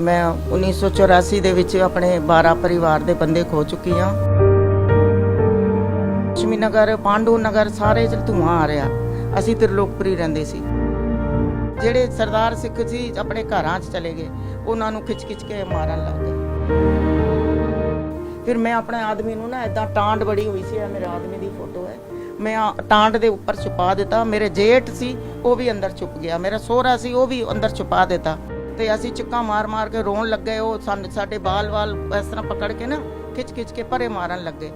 ਮੈਂ 1984 ਦੇ ਵਿੱਚ ਆਪਣੇ 12 ਪਰਿਵਾਰ ਦੇ ਬੰਦੇ ਖੋ ਚੁੱਕੀ ਹਾਂ। ਲక్ష్ਮੀ ਨਗਰ, ਪਾਂਡੂ ਨਗਰ ਸਾਰੇ ਚ ਧੂਆਂ ਆ ਰਿਹਾ। ਅਸੀਂ ਤਿਰਲੋਕਪੁਰੀ ਰਹਿੰਦੇ ਸੀ। ਜਿਹੜੇ ਸਰਦਾਰ ਸਿੱਖ ਸੀ, ਆਪਣੇ ਘਰਾਂ 'ਚ ਚਲੇ ਗਏ। ਉਹਨਾਂ ਨੂੰ ਖਿੱਚ-ਖਿੱਚ ਕੇ ਮਾਰਨ ਲੱਗ ਗਏ। ਫਿਰ ਮੈਂ ਆਪਣੇ ਆਦਮੀ ਨੂੰ ਨਾ ਇਦਾਂ ਟਾਂਡ ਬੜੀ ਹੋਈ ਸੀ, ਇਹ ਮੇਰੇ ਆਦਮੀ ਦੀ ਫੋਟੋ ਹੈ। ਮੈਂ ਟਾਂਡ ਦੇ ਉੱਪਰ ਛੁਪਾ ਦਿੱਤਾ। ਮੇਰੇ ਜੇਠ ਸੀ, ਉਹ ਵੀ ਅੰਦਰ ਛੁਪ ਗਿਆ। ਮੇਰਾ ਸੋਹਰਾ ਸੀ, ਉਹ ਵੀ ਅੰਦਰ ਛੁਪਾ ਦਿੱਤਾ। ਤੇ ਅਸੀਂ ਚਿੱਕਾ ਮਾਰ ਮਾਰ ਕੇ ਰੋਣ ਲੱਗੇ, ਉਹ ਸਾਡੇ ਬਾਲ-ਵਾਲ ਇਸ ਤਰ੍ਹਾਂ ਪਕੜ ਕੇ ਨਾ ਖਿੱਚ-ਖਿੱਚ ਕੇ ਪਰੇ ਮਾਰਨ ਲੱਗੇ।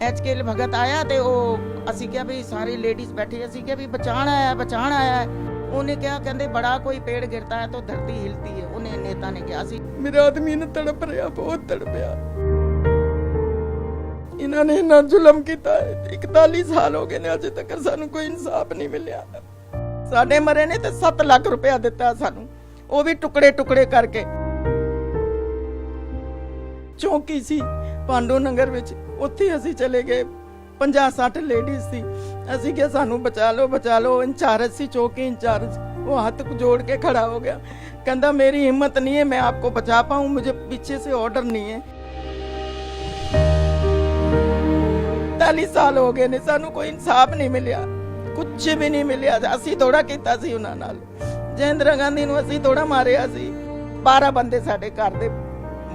ਐਚਕੇਲ ਭਗਤ ਆਇਆ ਤੇ ਉਹ ਅਸੀਂ ਕਿਹਾ ਵੀ ਸਾਰੀ ਲੇਡੀਜ਼ ਬੈਠੀ, ਅਸੀਂ ਕਿਹਾ ਵੀ ਬਚਾਣ ਆਇਆ ਬਚਾਣ ਆਇਆ। ਉਹਨੇ ਕਿਹਾ, ਕਹਿੰਦੇ ਬੜਾ ਕੋਈ ਪੇੜ ਗਿਰਤਾ ਹੈ, ਤਾਂ ਧਰਤੀ ਹਿਲਤੀ ਹੈ। ਉਹਨੇ ਨੇਤਾ ਨੇ ਕਿਹਾ ਸੀ ਮੇਰਾ ਆਦਮੀ ਨੇ ਤੜਪ ਰਿਹਾ, ਬਹੁਤ ਤੜਪਿਆ। ਇਹਨਾਂ ਨੇ ਇੰਨਾ ਜ਼ੁਲਮ ਕੀਤਾ ਹੈ 41 ਸਾਲ ਹੋ ਗਏ ਨੇ, ਅਜੇ ਤੱਕ ਸਾਨੂੰ ਕੋਈ ਇਨਸਾਫ ਨਹੀਂ ਮਿਲਿਆ। ਸਾਡੇ ਮਰੇ ਨੇ ਤੇ 7 ਲੱਖ ਰੁਪਇਆ ਦਿੱਤਾ ਸਾਨੂੰ। ਉਹ ਵੀ ਟੁਕੜੇ ਟੁਕੜੇ ਕਰਕੇ ਚੌਂਕੀ ਸੀ ਪਾਂਡੂ ਨਗਰ ਵਿੱਚ ਉੱਥੇ ਅਸੀਂ ਚਲੇ ਗਏ 50 60 ਲੇਡੀਜ਼ ਸੀ ਅਸੀਂ ਕਿਹਾ ਸਾਨੂੰ ਬਚਾ ਲਓ ਬਚਾ ਲਓ ਇੰਚਾਰਜ ਸੀ ਚੌਕੀ ਇੰਚਾਰਜ वो हाथ को जोड़ के खड़ा हो गया कहता मेरी हिम्मत नहीं है मैं आपको बचा पाऊं मुझे पीछे से ऑर्डर नहीं है ਤਾਲੀ ਸਾਲ ਹੋ ਗਏ ਨੇ ਸਾਨੂੰ ਕੋਈ ਇਨਸਾਫ ਨਹੀਂ ਮਿਲਿਆ ਕੁਝ ਵੀ ਨਹੀਂ ਮਿਲਿਆ ਅਸੀਂ ਥੋੜਾ ਕੀਤਾ ਸੀ ਉਹਨਾਂ ਨਾਲ ਜੈਂਦਰਾ ਗਾਂਧੀ ਨੂੰ ਅਸੀਂ ਥੋੜਾ ਮਾਰਿਆ ਸੀ। 12 ਬੰਦੇ ਸਾਡੇ ਘਰ ਦੇ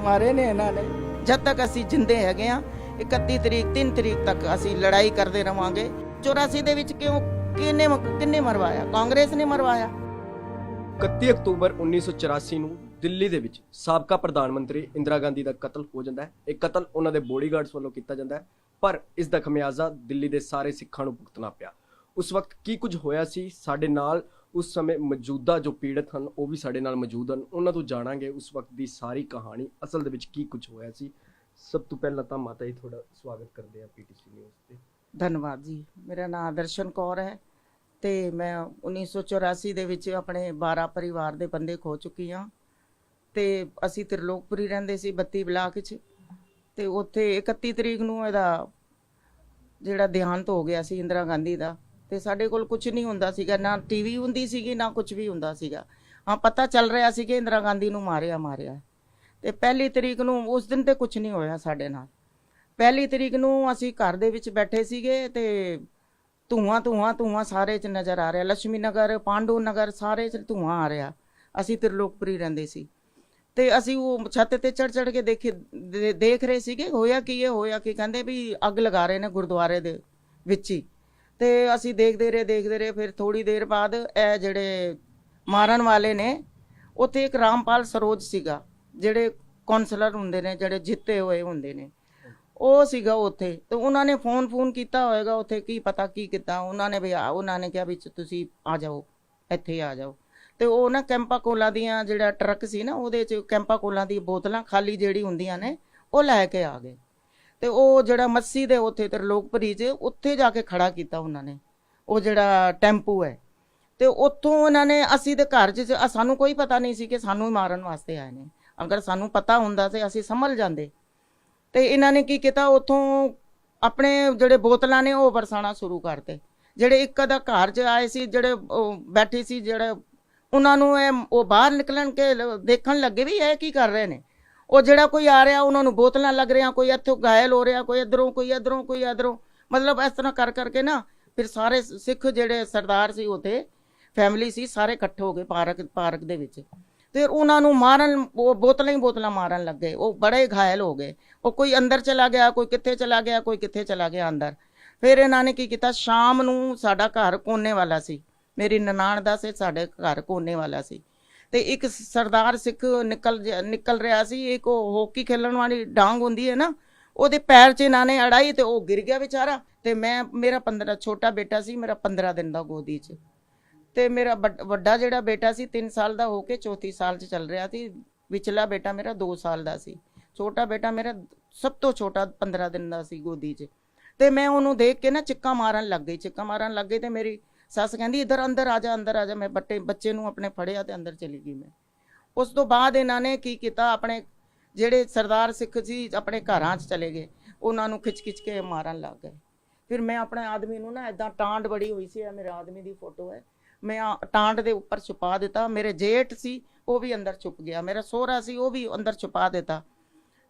ਮਾਰੇ ਨੇ ਇਹਨਾਂ ਨੇ। ਜਦ ਤੱਕ ਅਸੀਂ ਜਿੰਦੇ ਹੈਗੇ ਆ 31 ਤਰੀਕ 3 ਤਰੀਕ ਤੱਕ ਅਸੀਂ ਲੜਾਈ ਕਰਦੇ ਰਵਾਂਗੇ। 84 ਦੇ ਵਿੱਚ ਕਿਉਂ ਕਿੰਨੇ ਕਿੰਨੇ ਮਰਵਾਇਆ? ਕਾਂਗਰਸ ਨੇ ਮਰਵਾਇਆ। 31 ਅਕਤੂਬਰ 1984 ਨੂੰ ਦਿੱਲੀ ਦੇ ਵਿੱਚ ਸਾਬਕਾ ਪ੍ਰਧਾਨ ਮੰਤਰੀ ਇੰਦਰਾ ਗਾਂਧੀ ਦਾ ਕਤਲ ਹੋ ਜਾਂਦਾ ਹੈ। ਇਹ ਕਤਲ ਉਹਨਾਂ ਦੇ ਬੋਡੀਗਾਰਡਸ ਵੱਲੋਂ ਕੀਤਾ ਜਾਂਦਾ ਹੈ, ਪਰ ਇਸ ਦਾ ਖਮਿਆਜ਼ਾ ਦਿੱਲੀ ਦੇ ਸਾਰੇ ਸਿੱਖਾਂ ਨੂੰ ਭੁਗਤਣਾ ਪਿਆ। ਉਸ ਵਕਤ ਕੀ ਕੁਝ ਹੋਇਆ ਸੀ? ਸਾਡੇ ਨਾਲ ਉਸ ਸਮੇਂ ਮੌਜੂਦਾ ਜੋ ਪੀੜਤ ਹਨ, ਉਹ ਵੀ ਸਾਡੇ ਨਾਲ ਮੌਜੂਦ ਹਨ। ਉਹਨਾਂ ਤੋਂ ਜਾਣਾਂਗੇ ਉਸ ਵਕਤ ਦੀ ਸਾਰੀ ਕਹਾਣੀ, ਅਸਲ ਦੇ ਵਿੱਚ ਕੀ ਕੁਝ ਹੋਇਆ ਸੀ। ਸਭ ਤੋਂ ਪਹਿਲਾਂ ਤਾਂ ਮਾਤਾ ਜੀ, ਤੁਹਾਡਾ ਸਵਾਗਤ ਕਰਦੇ ਆ ਪੀਟੀਸੀ ਨਿਊਜ਼ ਤੇ। ਧੰਨਵਾਦ ਜੀ। ਮੇਰਾ ਨਾਮ ਦਰਸ਼ਨ ਕੌਰ ਹੈ ਤੇ ਮੈਂ 1984 ਦੇ ਵਿੱਚ ਆਪਣੇ 12 ਪਰਿਵਾਰ ਦੇ ਬੰਦੇ ਖੋ ਚੁੱਕੀ ਆ ਤੇ ਅਸੀਂ ਤ੍ਰਿਲੋਕਪੁਰੀ ਰਹਿੰਦੇ ਸੀ 32 ਬਲਾਕ 'ਚ। ਤੇ ਉੱਥੇ 31 ਤਰੀਕ ਨੂੰ ਇਹਦਾ ਜਿਹੜਾ ਦੇਹਾਂਤ ਹੋ ਗਿਆ ਸੀ, ਇੰਦਰਾ ਗਾਂਧੀ ਦਾ। ਤੇ ਸਾਡੇ ਕੋਲ ਕੁਝ ਨਹੀਂ ਹੁੰਦਾ ਸੀਗਾ, ਨਾ ਟੀਵੀ ਹੁੰਦੀ ਸੀਗੀ, ਨਾ ਕੁਝ ਵੀ ਹੁੰਦਾ ਸੀਗਾ। ਹਾਂ, ਪਤਾ ਚੱਲ ਰਿਹਾ ਸੀ ਕਿ ਇੰਦਰਾ ਗਾਂਧੀ ਨੂੰ ਮਾਰਿਆ ਮਾਰਿਆ। ਤੇ ਪਹਿਲੀ ਤਰੀਕ ਨੂੰ ਉਸ ਦਿਨ ਤੇ ਕੁਝ ਨਹੀਂ ਹੋਇਆ ਸਾਡੇ ਨਾਲ। ਪਹਿਲੀ ਤਰੀਕ ਨੂੰ ਅਸੀਂ ਘਰ ਦੇ ਵਿੱਚ ਬੈਠੇ ਸੀਗੇ ਤੇ ਧੂਆਂ ਧੂਆਂ ਧੂਆਂ ਸਾਰੇ ਚ ਨਜ਼ਰ ਆ ਰਿਹਾ। ਲక్ష్ਮੀ ਨਗਰ, ਪਾਂਡੂ ਨਗਰ ਸਾਰੇ ਚ ਧੂਆਂ ਆ ਰਿਹਾ। ਅਸੀਂ ਤ੍ਰਿਲੋਕਪੁਰੀ ਰਹਿੰਦੇ ਸੀ। ਤੇ ਅਸੀਂ ਉਹ ਛੱਤ ਤੇ ਚੜ ਚੜ ਕੇ ਦੇਖੇ, ਦੇ- ਦੇਖ ਰਹੇ ਸੀਗੇ, ਹੋਇਆ ਕੀ ਇਹ ਹੋਇਆ ਕੀ, ਕਹਿੰਦੇ ਵੀ ਅੱਗ ਲਗਾ ਰਹੇ ਨੇ ਗੁਰਦੁਆਰੇ ਦੇ ਵਿੱਚ ਹੀ। ਤੇ ਅਸੀਂ ਦੇਖਦੇ ਰਹੇ ਦੇਖਦੇ ਰਹੇ, ਫਿਰ ਥੋੜੀ ਦੇਰ ਬਾਅਦ ਇਹ ਜਿਹੜੇ ਮਾਰਨ ਵਾਲੇ ਨੇ, ਉੱਥੇ ਇੱਕ ਰਾਮਪਾਲ ਸਰੋਜ ਸੀਗਾ, ਜਿਹੜੇ ਕਾਉਂਸਲਰ ਹੁੰਦੇ ਨੇ, ਜਿਹੜੇ ਜਿੱਤੇ ਹੋਏ ਹੁੰਦੇ ਨੇ। ਉਹ ਸੀਗਾ ਉੱਥੇ, ਤੇ ਉਹਨਾਂ ਨੇ ਫੋਨ ਫੋਨ ਕੀਤਾ ਹੋਏਗਾ ਉੱਥੇ, ਕੀ ਪਤਾ ਕੀ ਕੀਤਾ। ਉਹਨਾਂ ਨੇ ਵੀ ਆ ਉਹਨਾਂ ਨੇ ਕਿਹਾ ਵੀ ਤੁਸੀਂ ਆ ਜਾਓ, ਇੱਥੇ ਆ ਜਾਓ। ਤੇ ਉਹ ਨਾ ਕੈਂਪਾ ਕੋਲਾ ਦੀਆਂ ਜਿਹੜਾ ਟਰੱਕ ਸੀ ਨਾ, ਉਹਦੇ ਚ ਕੈਂਪਾ ਕੋਲਾ ਦੀ ਬੋਤਲਾਂ ਖਾਲੀ ਜਿਹੜੀ ਹੁੰਦੀਆਂ ਨੇ, ਉਹ ਲੈ ਕੇ ਆ ਗਏ। ਤੇ ਉਹ ਜਿਹੜਾ ਮੱਸੀ ਦੇ ਉੱਥੇ ਤਰਲੋਕਪੁਰੀ 'ਚ ਉੱਥੇ ਜਾ ਕੇ ਖੜਾ ਕੀਤਾ ਉਹਨਾਂ ਨੇ। ਉਹ ਜਿਹੜਾ ਟੈਂਪੂ ਹੈ। ਤੇ ਉੱਥੋਂ ਉਹਨਾਂ ਨੇ ਅਸੀਂ ਦੇ ਘਰ 'ਚ ਸਾਨੂੰ ਕੋਈ ਪਤਾ ਨਹੀਂ ਸੀ ਕਿ ਸਾਨੂੰ ਮਾਰਨ ਵਾਸਤੇ ਆਏ ਨੇ। ਅਗਰ ਸਾਨੂੰ ਪਤਾ ਹੁੰਦਾ ਤੇ ਅਸੀਂ ਸੰਭਲ ਜਾਂਦੇ। ਤੇ ਇਹਨਾਂ ਨੇ ਕੀ ਕੀਤਾ? ਉੱਥੋਂ ਆਪਣੇ ਜਿਹੜੇ ਬੋਤਲਾਂ ਨੇ ਉਹ ਵਰਸਾਣਾ ਸ਼ੁਰੂ ਕਰਤੇ। ਜਿਹੜੇ ਇੱਕ ਅਦਾ ਘਰ 'ਚ ਆਏ ਸੀ, ਜਿਹੜੇ ਬੈਠੇ ਸੀ, ਜਿਹੜੇ ਉਹਨਾਂ ਨੂੰ ਇਹ ਉਹ ਬਾਹਰ ਨਿਕਲਣ ਕੇ ਦੇਖਣ ਲੱਗੇ ਵੀ ਇਹ ਕੀ ਕਰ ਰਹੇ ਨੇ। ਉਹ ਜਿਹੜਾ ਕੋਈ ਆ ਰਿਹਾ, ਉਹਨਾਂ ਨੂੰ ਬੋਤਲਾਂ ਲੱਗ ਰਹੀਆਂ, ਕੋਈ ਇੱਥੋਂ ਘਾਇਲ ਹੋ ਰਿਹਾ, ਕੋਈ ਇਧਰੋਂ ਕੋਈ ਇਧਰੋਂ ਕੋਈ ਇਧਰੋਂ। ਮਤਲਬ ਇਸ ਤਰ੍ਹਾਂ ਕਰ ਕਰਕੇ ਨਾ, ਫਿਰ ਸਾਰੇ ਸਿੱਖ ਜਿਹੜੇ ਸਰਦਾਰ ਸੀ ਉੱਥੇ ਫੈਮਿਲੀ ਸੀ, ਸਾਰੇ ਇਕੱਠੇ ਹੋ ਗਏ ਪਾਰਕ ਪਾਰਕ ਦੇ ਵਿੱਚ। ਤੇ ਉਹਨਾਂ ਨੂੰ ਮਾਰਨ, ਉਹ ਬੋਤਲਾਂ ਹੀ ਬੋਤਲਾਂ ਮਾਰਨ ਲੱਗ। ਗਏ ਉਹ ਬੜੇ ਘਾਇਲ ਹੋ ਗਏ। ਉਹ ਕੋਈ ਅੰਦਰ ਚਲਾ ਗਿਆ, ਕੋਈ ਕਿੱਥੇ ਚਲਾ ਗਿਆ, ਕੋਈ ਕਿੱਥੇ ਚਲਾ ਗਿਆ ਅੰਦਰ। ਫਿਰ ਇਹਨਾਂ ਨੇ ਕੀ ਕੀਤਾ? ਸ਼ਾਮ ਨੂੰ ਸਾਡਾ ਘਰ ਕੋਨੇ ਵਾਲਾ ਸੀ। ਮੇਰੀ ਨਨਾਣ ਦਾ ਸੀ, ਸਾਡੇ ਘਰ ਕੋਨੇ ਵਾਲਾ ਸੀ। ਤੇ ਇੱਕ ਸਰਦਾਰ ਸਿੱਖ ਨਿਕਲ ਨਿਕਲ ਰਿਹਾ ਸੀ, ਇੱਕ ਉਹ ਖੇਲਣ ਵਾਲੀ ਡਾਂਗ ਹੁੰਦੀ ਹੈ ਨਾ, ਉਹਦੇ ਪੈਰ 'ਚ ਇਹਨਾਂ ਨੇ ਅੜਾਈ ਤੇ ਉਹ ਗਿਰ ਗਿਆ ਵਿਚਾਰਾ, ਤੇ ਮੈਂ, ਮੇਰਾ 15 ਛੋਟਾ ਬੇਟਾ ਸੀ, ਮੇਰਾ 15 ਦਿਨ ਦਾ ਗੋਦੀ 'ਚ। ਤੇ ਮੇਰਾ ਵੱਡਾ ਜਿਹੜਾ ਬੇਟਾ ਸੀ 3 ਸਾਲ ਦਾ ਹੋ ਕੇ ਚੌਥੀ ਸਾਲ 'ਚ ਚੱਲ ਰਿਹਾ ਸੀ, ਵਿਚਲਾ ਬੇਟਾ ਮੇਰਾ 2 ਸਾਲ ਦਾ ਸੀ। ਛੋਟਾ ਬੇਟਾ ਮੇਰਾ ਸਭ ਤੋਂ ਛੋਟਾ 15 ਦਿਨ ਦਾ ਸੀ ਗੋਦੀ 'ਚ। ਤੇ ਮੈਂ ਉਹਨੂੰ ਦੇਖ ਕੇ ਨਾ ਚਿੱਕਾ ਮਾਰਨ ਲੱਗ ਗਈ, ਚਿੱਕਾ ਮਾਰਨ ਲੱਗ ਗਈ ਤੇ ਮੇਰੀ ਸੱਸ ਕਹਿੰਦੀ, ਇੱਧਰ ਅੰਦਰ ਆ ਜਾ, ਅੰਦਰ ਆ ਜਾ। ਮੈਂ ਬੱਟੇ, ਬੱਚੇ ਨੂੰ ਆਪਣੇ ਫੜਿਆ ਤੇ ਅੰਦਰ ਚਲੀ ਗਈ ਮੈਂ। ਉਸ ਤੋਂ ਬਾਅਦ ਇਹਨਾਂ ਨੇ ਕੀ ਕੀਤਾ, ਆਪਣੇ ਜਿਹੜੇ ਸਰਦਾਰ ਸਿੱਖ ਸੀ, ਆਪਣੇ ਘਰਾਂ 'ਚ ਚਲੇ ਗਏ। ਉਹਨਾਂ ਨੂੰ ਖਿੱਚ ਖਿੱਚ ਕੇ ਮਾਰਨ ਲੱਗ ਗਏ। ਫਿਰ ਮੈਂ ਆਪਣੇ ਆਦਮੀ ਨੂੰ ਨਾ ਇਦਾਂ ਟਾਂਡ ਬੜੀ ਹੋਈ ਸੀ, ਇਹ ਮੇਰੇ ਆਦਮੀ ਦੀ ਫੋਟੋ ਹੈ। ਮੈਂ ਟਾਂਡ ਦੇ ਉੱਪਰ ਛੁਪਾ ਦਿੱਤਾ। ਮੇਰੇ ਜੇਠ ਸੀ, ਉਹ ਵੀ ਅੰਦਰ ਛੁਪ ਗਿਆ। ਮੇਰਾ ਸੋਹਰਾ ਸੀ, ਉਹ ਵੀ ਅੰਦਰ ਛੁਪਾ ਦਿੱਤਾ।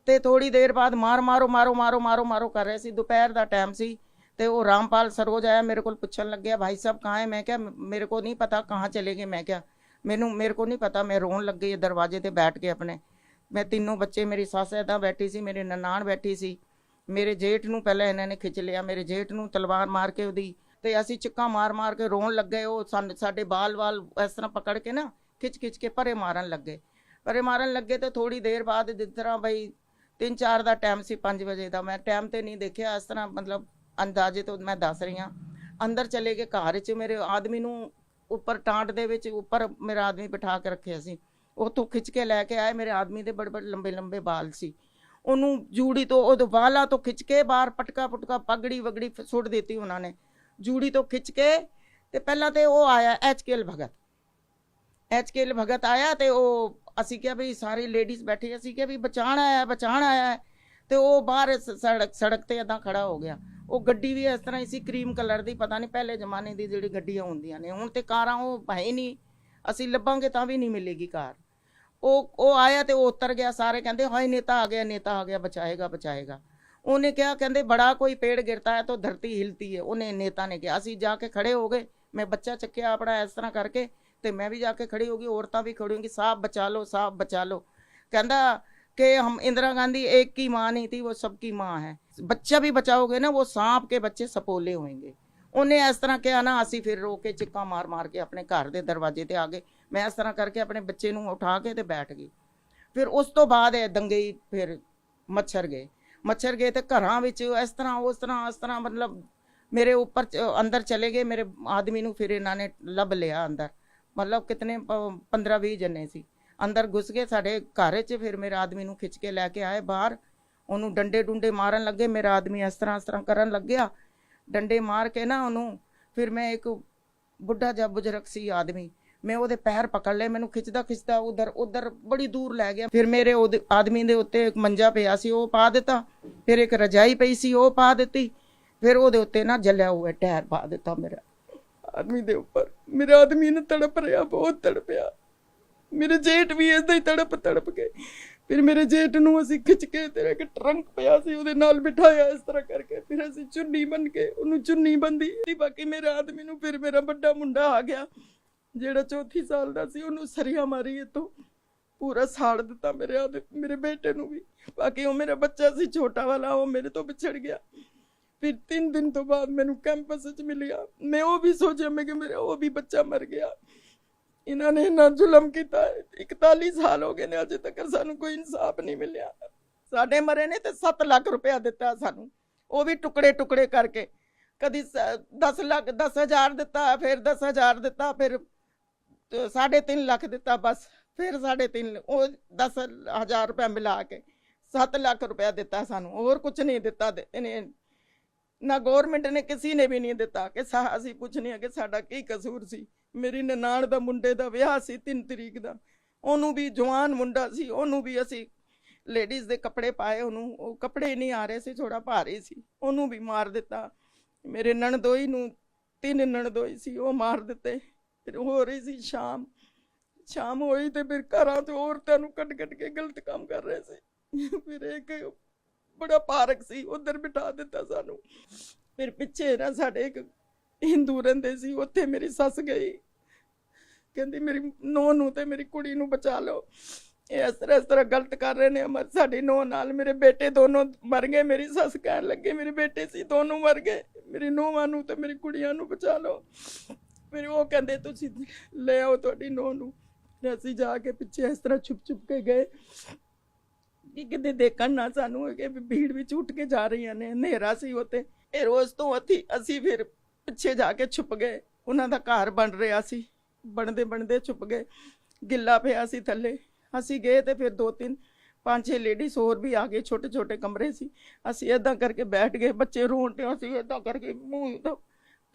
ਤੇ ਥੋੜੀ ਦੇਰ ਬਾਅਦ ਮਾਰ ਮਾਰੋ ਮਾਰੋ ਮਾਰੋ ਮਾਰੋ ਮਾਰੋ ਕਰ ਰਹੇ ਸੀ। ਦੁਪਹਿਰ ਦਾ ਟਾਈਮ ਸੀ। ਤੇ ਉਹ ਰਾਮਪਾਲ ਸਰੋਜ ਆਇਆ ਮੇਰੇ ਕੋਲ ਪੁੱਛਣ ਲੱਗਿਆ, ਭਾਈ ਸਾਹਿਬ ਕਹਾਂ ਹੈ ਮੈਂ ਕਿਹਾ, ਮੇਰੇ ਕੋ ਨਹੀਂ ਪਤਾ ਕਹਾਂ ਚਲੇ ਗਏ। ਮੈਂ ਕਿਹਾ, ਮੈਨੂੰ, ਮੇਰੇ ਕੋ ਨਹੀਂ ਪਤਾ, ਮੈਂ ਰੋਣ ਲੱਗ ਗਈ ਦਰਵਾਜ਼ੇ ਤੇ ਬੈਠ ਕੇ ਆਪਣੇ। ਮੈਂ ਤਿੰਨੋਂ ਬੱਚੇ, ਮੇਰੀ ਸੱਸ ਏਦਾਂ ਬੈਠੀ ਸੀ, ਮੇਰੇ ਨਨਾਣ ਬੈਠੀ ਸੀ। ਮੇਰੇ ਜੇਠ ਨੂੰ ਪਹਿਲਾਂ ਇਹਨਾਂ ਨੇ ਖਿੱਚ ਲਿਆ, ਮੇਰੇ ਜੇਠ ਨੂੰ ਤਲਵਾਰ ਮਾਰ ਕੇ ਉਹਦੀ ਤੇ ਅਸੀਂ ਚਿੱਕਾ ਮਾਰ ਮਾਰ ਕੇ ਰੋਣ ਲੱਗੇ, ਉਹ ਸਾਨ- ਸਾਡੇ ਬਾਲ ਵਾਲ ਇਸ ਤਰ੍ਹਾਂ ਪਕੜ ਕੇ ਨਾ ਖਿੱਚ ਖਿੱਚ ਕੇ ਪਰੇ ਮਾਰਨ ਲੱਗੇ। ਪਰੇ ਮਾਰਨ ਲੱਗੇ ਤੇ ਥੋੜੀ ਦੇਰ ਬਾਅਦ ਜਿਸ ਤਰ੍ਹਾਂ ਬਈ 3-4 ਦਾ ਟਾਈਮ ਸੀ 5 ਵਜੇ ਦਾ, ਮੈਂ ਟਾਈਮ ਤੇ ਨਹੀਂ ਦੇਖਿਆ, ਇਸ ਤਰ੍ਹਾਂ ਮਤਲਬ ਅੰਦਾਜ਼ੇ ਤੋਂ ਮੈਂ ਦੱਸ ਰਹੀ ਹਾਂ। ਅੰਦਰ ਚਲੇ ਗਏ, ਘਰ 'ਚ ਮੇਰੇ ਆਦਮੀ ਨੂੰ ਉੱਪਰ ਟਾਂਟ ਦੇ ਵਿੱਚ ਉੱਪਰ ਮੇਰਾ ਆਦਮੀ ਬਿਠਾ ਕੇ ਰੱਖਿਆ ਸੀ। ਉੱਥੋਂ ਖਿੱਚ ਕੇ ਲੈ ਕੇ ਆਏ, ਮੇਰੇ ਆਦਮੀ ਦੇ ਬੜੇ ਬੜੇ ਲੰਬੇ ਲੰਬੇ ਬਾਲ ਸੀ। ਉਹਨੂੰ ਜੂੜੀ ਤੋਂ, ਉਹਦੇ ਵਾਲਾਂ ਤੋਂ ਖਿੱਚ ਕੇ ਬਾਹਰ ਪਟਕਾ, ਪੁਟਕਾ, ਪਗੜੀ ਵਗੜੀ ਸੁੱਟ ਦਿੱਤੀ ਉਹਨਾਂ ਨੇ। ਜੂੜੀ ਤੋਂ ਖਿੱਚ ਕੇ ਤੇ ਪਹਿਲਾਂ ਤੇ ਉਹ ਆਇਆ ਐਚਕੇਐਲ ਭਗਤ। ਐਚਕੇਐਲ ਭਗਤ ਆਇਆ ਤੇ ਉਹ ਅਸੀਂ ਕਿਹਾ ਵੀ ਸਾਰੇ ਲੇਡੀਜ਼ ਬੈਠੇ ਅਸੀਂ ਕਿਹਾ ਵੀ ਬਚਾਣ ਆਇਆ ਬਚਾਣ ਆਇਆ। ਤੇ ਉਹ ਬਾਹਰ ਸੜਕ ਸੜਕ ਤੇ ਏਦਾਂ ਖੜਾ ਹੋ ਗਿਆ। ਉਹ ਗੱਡੀ ਵੀ ਇਸ ਤਰ੍ਹਾਂ ਹੀ ਸੀ, ਕਰੀਮ ਕਲਰ ਦੀ, ਪਤਾ ਨਹੀਂ ਪਹਿਲੇ ਜ਼ਮਾਨੇ ਦੀ ਜਿਹੜੀ ਗੱਡੀਆਂ ਹੁੰਦੀਆਂ ਨੇ, ਹੁਣ ਤੇ ਕਾਰਾਂ ਉਹ ਹੈ ਨਹੀਂ। ਅਸੀਂ ਲੱਭਾਂਗੇ ਤਾਂ ਵੀ ਨਹੀਂ ਮਿਲੇਗੀ ਕਾਰ। ਉਹ ਉਹ ਆਇਆ ਤੇ ਉਹ ਉਤਰ ਗਿਆ, ਸਾਰੇ ਕਹਿੰਦੇ, ਹਾਏ, ਨੇਤਾ ਆ ਗਿਆ, ਨੇਤਾ ਆ ਗਿਆ, ਬਚਾਏਗਾ ਬਚਾਏਗਾ। ਉਹਨੇ ਕਿਹਾ, ਕਹਿੰਦੇ, ਬੜਾ ਕੋਈ ਪੇੜ ਗਿਰਤਾ ਹੈ, ਤਾਂ ਧਰਤੀ ਹਿਲਤੀ ਹੈ। ਉਹਨੇ ਨੇਤਾ ਨੇ ਕਿਹਾ, ਅਸੀਂ ਜਾ ਕੇ ਖੜੇ ਹੋ ਗਏ, ਮੈਂ ਬੱਚਾ ਚੱਕਿਆ ਆਪਣਾ ਇਸ ਤਰ੍ਹਾਂ ਕਰਕੇ, ਤੇ ਮੈਂ ਵੀ ਜਾ ਕੇ ਖੜੀ ਹੋ ਗਈ, ਔਰਤਾਂ ਵੀ ਖੜੀ ਹੋ ਗਈ ਬਚਾ ਲਓ ਸਾਹਬ ਬਚਾ ਲਓ। ਕਹਿੰਦਾ ਕਿ ਹਮ ਇੰਦਰਾ ਗਾਂਧੀ ਇੱਕ ਕੀ ਮਾਂ ਨਹੀਂ ਸੀ ਉਹ ਸਭ ਕੀ ਮਾਂ ਹੈ। बच्चा भी बचाओगे ना वो सांप के बच्चे सपोले होंगे ਉਹਨੇ ਇਸ ਤਰ੍ਹਾਂ ਕਿਹਾ ਨਾ ਅਸੀਂ ਫਿਰ ਰੋ ਕੇ ਚਿੱਕਾ ਮਾਰ ਮਾਰ ਕੇ ਆਪਣੇ ਘਰ ਦੇ ਦਰਵਾਜ਼ੇ ਤੇ ਆ ਗਏ ਮੈਂ ਇਸ ਤਰ੍ਹਾਂ ਕਰਕੇ ਆਪਣੇ ਬੱਚੇ ਨੂੰ ਉਠਾ ਕੇ ਤੇ ਬੈਠ ਗਈ ਫਿਰ ਉਸ ਤੋਂ ਬਾਅਦ ਇਹ ਦੰਗੇ ਹੀ ਫਿਰ ਮੱਛਰ ਗਏ ਮੱਛਰ ਗਏ ਤੇ ਘਰਾਂ ਵਿੱਚ ਇਸ ਤਰ੍ਹਾਂ ਉਸ ਤਰ੍ਹਾਂ ਇਸ ਤਰ੍ਹਾਂ ਮਤਲਬ ਮੇਰੇ ਉੱਪਰ ਚ- ਅੰਦਰ ਚਲੇ ਗਏ ਮੇਰੇ ਆਦਮੀ ਨੂੰ ਫਿਰ ਇਹਨਾਂ ਨੇ ਲੱਭ ਲਿਆ ਅੰਦਰ ਮਤਲਬ ਕਿਤਨੇ 15 20 ਜਣੇ ਸੀ ਅੰਦਰ ਘੁਸ ਗਏ ਸਾਡੇ ਘਰ 'ਚ ਫਿਰ ਮੇਰੇ ਆਦਮੀ ਨੂੰ ਖਿੱਚ ਕੇ ਲੈ ਕੇ ਆਏ ਬਾਹਰ ਉਹਨੂੰ ਡੰਡੇ ਡੁੰਡੇ ਮਾਰਨ ਲੱਗੇ, ਮੇਰਾ ਆਦਮੀ ਇਸ ਤਰ੍ਹਾਂ ਇਸ ਤਰ੍ਹਾਂ ਕਰਨ ਲੱਗਿਆ। ਡੰਡੇ ਮਾਰ ਕੇ ਨਾ ਉਹਨੂੰ ਫਿਰ ਮੈਂ ਇੱਕ ਬੁੱਢਾ ਜਿਹਾ ਬੁਜ਼ਰਗ ਸੀ ਆਦਮੀ। ਮੈਂ ਉਹਦੇ ਪੈਰ ਪਕੜ ਲਏ, ਮੈਨੂੰ ਖਿੱਚਦਾ ਖਿੱਚਦਾ ਉਧਰ ਉਧਰ ਬੜੀ ਦੂਰ ਲੈ ਗਿਆ। ਫਿਰ ਮੇਰੇ ਉਹਦੇ ਆਦਮੀ ਦੇ ਉੱਤੇ ਇੱਕ ਮੰਜਾ ਪਿਆ ਸੀ, ਉਹ ਪਾ ਦਿੱਤਾ। ਫਿਰ ਇੱਕ ਰਜਾਈ ਪਈ ਸੀ, ਉਹ ਪਾ ਦਿੱਤੀ। ਫਿਰ ਉਹਦੇ ਉੱਤੇ ਨਾ ਜਲਿਆ ਹੋਇਆ ਟਾਇਰ ਪਾ ਦਿੱਤਾ ਮੇਰਾ। ਆਦਮੀ ਦੇ ਉੱਪਰ। ਮੇਰਾ ਆਦਮੀ ਨੇ ਤੜਪ ਰਿਹਾ, ਬਹੁਤ ਤੜਪਿਆ। ਮੇਰੇ ਜੇਠ ਵੀ ਏਦਾਂ ਹੀ ਤੜਪ ਤੜਪ ਗਏ ਫਿਰ ਮੇਰੇ ਜੇਠ ਨੂੰ ਅਸੀਂ ਖਿੱਚ ਕੇ ਤੇਰਾ ਇੱਕ ਟਰੰਕ ਪਿਆ ਸੀ, ਉਹਦੇ ਨਾਲ ਬਿਠਾਇਆ ਇਸ ਤਰ੍ਹਾਂ ਕਰਕੇ। ਫਿਰ ਅਸੀਂ ਚੁੰਨੀ ਬਨ ਕੇ ਉਹਨੂੰ ਚੁੰਨੀ ਬੰਦੀ ਤੇ ਬਾਕੀ ਮੇਰੇ ਆਦਮੀ ਨੂੰ ਫਿਰ ਮੇਰਾ ਵੱਡਾ ਮੁੰਡਾ ਆ ਗਿਆ, ਜਿਹੜਾ ਚੌਥੀ ਸਾਲ ਦਾ ਸੀ, ਉਹਨੂੰ ਸਰੀਆ ਮਾਰੀ ਇਤੋਂ ਪੂਰਾ ਸਾੜ ਦਿੱਤਾ ਮੇਰੇ ਆਦ, ਮੇਰੇ ਬੇਟੇ ਨੂੰ ਵੀ। ਬਾਕੀ ਉਹ ਮੇਰਾ ਬੱਚਾ ਸੀ, ਛੋਟਾ ਵਾਲਾ, ਉਹ ਮੇਰੇ ਤੋਂ ਵਿਛੜ ਗਿਆ। ਫਿਰ 3 ਦਿਨ ਤੋਂ ਬਾਅਦ ਮੈਨੂੰ ਕੈਂਪਸ ਵਿੱਚ ਮਿਲਿਆ। ਮੈਂ ਉਹ ਵੀ ਸੋਚਿਆ, ਮੈਂ ਕਿ ਮੇਰਾ ਉਹ ਵੀ ਬੱਚਾ ਮਰ ਗਿਆ। ਇਹਨਾਂ ਨੇ ਇੰਨਾ ਜ਼ੁਲਮ ਕੀਤਾ 41 ਸਾਲ ਹੋ ਗਏ ਨੇ ਅਜੇ ਤੱਕ ਸਾਨੂੰ ਕੋਈ ਇਨਸਾਫ ਨਹੀਂ ਮਿਲਿਆ। ਸਾਡੇ ਮਰੇ ਨੇ ਤੇ 7 ਲੱਖ ਰੁਪਇਆ ਦਿੱਤਾ ਸਾਨੂੰ। ਉਹ ਵੀ ਟੁਕੜੇ ਟੁਕੜੇ ਕਰਕੇ। ਕਦੀ 10 ਲੱਖ 10000 ਦਿੱਤਾ, ਫਿਰ 10000 ਦਿੱਤਾ, ਫਿਰ 3.5 ਲੱਖ ਦਿੱਤਾ ਬਸ, ਫਿਰ 3.5 ਉਹ 10000 ਰੁਪਇਆ ਮਿਲਾ ਕੇ 7 ਲੱਖ ਰੁਪਇਆ ਦਿੱਤਾ ਸਾਨੂੰ, ਹੋਰ ਕੁਝ ਨਹੀਂ ਦਿੱਤਾ ਇਹਨੇ। ਨਾ ਗਵਰਨਮੈਂਟ ਨੇ, ਕਿਸੇ ਨੇ ਵੀ ਨਹੀਂ ਦਿੱਤਾ ਕਿ ਅਸੀਂ ਪੁੱਛਨੇ ਆ ਕਿ ਸਾਡਾ ਕੀ ਕਸੂਰ ਸੀ? ਮੇਰੀ ਨਨਾਣ ਦਾ ਮੁੰਡੇ ਦਾ ਵਿਆਹ ਸੀ 3 ਤਰੀਕ ਦਾ। ਉਹਨੂੰ ਵੀ ਜਵਾਨ ਮੁੰਡਾ ਸੀ, ਉਹਨੂੰ ਵੀ ਅਸੀਂ ਲੇਡੀਜ਼ ਦੇ ਕੱਪੜੇ ਪਾਏ, ਉਹਨੂੰ ਉਹ ਕੱਪੜੇ ਨਹੀਂ ਆ ਰਹੇ ਸੀ ਥੋੜਾ ਭਾਰੀ ਸੀ। ਉਹਨੂੰ ਵੀ ਮਾਰ ਦਿੱਤਾ। ਮੇਰੇ ਨਣਦੋਈ ਨੂੰ ਤਿੰਨ ਨਣਦੋਈ ਸੀ, ਉਹ ਮਾਰ ਦਿੱਤੇ। ਫਿਰ ਹੋ ਰਹੀ ਸੀ ਸ਼ਾਮ। ਸ਼ਾਮ ਹੋਈ ਤੇ ਫਿਰ ਘਰਾਂ ਤੋਂ ਔਰਤਾਂ ਨੂੰ ਕੱਢ ਕੱਢ ਕੇ ਗਲਤ ਕੰਮ ਕਰ ਰਹੇ ਸੀ। ਫਿਰ ਇੱਕ ਬੜਾ ਪਾਰਕ ਸੀ, ਉਧਰ ਬਿਠਾ ਦਿੱਤਾ ਸਾਨੂੰ। ਫਿਰ ਪਿੱਛੇ ਨਾ ਸਾਡੇ ਇੱਕ ਹਿੰਦੂ ਰਹਿੰਦੇ ਸੀ, ਉੱਥੇ ਮੇਰੀ ਸੱਸ ਗਈ। ਕਹਿੰਦੀ, ਮੇਰੀ ਨੂੰਹ ਨੂੰ ਤੇ ਮੇਰੀ ਕੁੜੀ ਨੂੰ ਬਚਾ ਲਓ। ਇਹ ਇਸ ਤਰ੍ਹਾਂ ਇਸ ਤਰ੍ਹਾਂ ਗਲਤ ਕਰ ਰਹੇ ਨੇ ਅਮਰ। ਸਾਡੀ ਨੂੰਹ ਨਾਲ ਮੇਰੇ ਬੇਟੇ ਦੋਨੋਂ ਮਰ ਗਏ। ਮੇਰੀ ਸੱਸ ਕਹਿਣ ਲੱਗੇ, ਮੇਰੇ ਬੇਟੇ ਸੀ, ਦੋਨੋਂ ਮਰ ਗਏ। ਮੇਰੀ ਨੂੰਹਾਂ ਨੂੰ ਤੇ ਮੇਰੀ ਕੁੜੀਆਂ ਨੂੰ ਬਚਾ ਲਓ। ਫਿਰ ਉਹ ਕਹਿੰਦੇ, ਤੁਸੀਂ ਲੈ ਆਓ ਤੁਹਾਡੀ ਨੂੰਹ ਨੂੰ। ਫਿਰ ਅਸੀਂ ਜਾ ਕੇ ਪਿੱਛੇ ਇਸ ਤਰ੍ਹਾਂ ਛੁਪ ਛੁਪ ਕੇ ਗਏ। ਕਿ ਕਿਤੇ ਦੇਖਣ ਨਾ ਸਾਨੂੰ ਕਿ ਭੀੜ ਵਿੱਚ ਉੱਠ ਕੇ ਜਾ ਰਹੀਆਂ ਨੇ। ਹਨੇਰਾ ਸੀ ਉੱਤੇ ਇਹ ਰੋਜ਼ ਤੋਂ ਅਥੀ ਅਸੀਂ ਫਿਰ ਪਿੱਛੇ ਜਾ ਕੇ ਛੁਪ ਗਏ। ਉਹਨਾਂ ਦਾ ਘਰ ਬਣ ਰਿਹਾ ਸੀ। ਬਣਦੇ ਬਣਦੇ ਛੁਪ ਗਏ। ਗਿੱਲਾ ਪਿਆ ਸੀ ਥੱਲੇ। ਅਸੀਂ ਗਏ ਤੇ ਫਿਰ ਦੋ ਤਿੰਨ, ਪੰਜ ਛੇ ਲੇਡੀਜ਼ ਹੋਰ ਵੀ ਆ ਗਏ, ਛੋਟੇ ਛੋਟੇ ਕਮਰੇ ਸੀ। ਅਸੀਂ ਇਦਾਂ ਕਰਕੇ ਬੈਠ ਗਏ, ਬੱਚੇ ਰੋਣ ਤੇ ਅਸੀਂ ਇਦਾਂ ਕਰਕੇ ਮੂੰਹ ਤੋਂ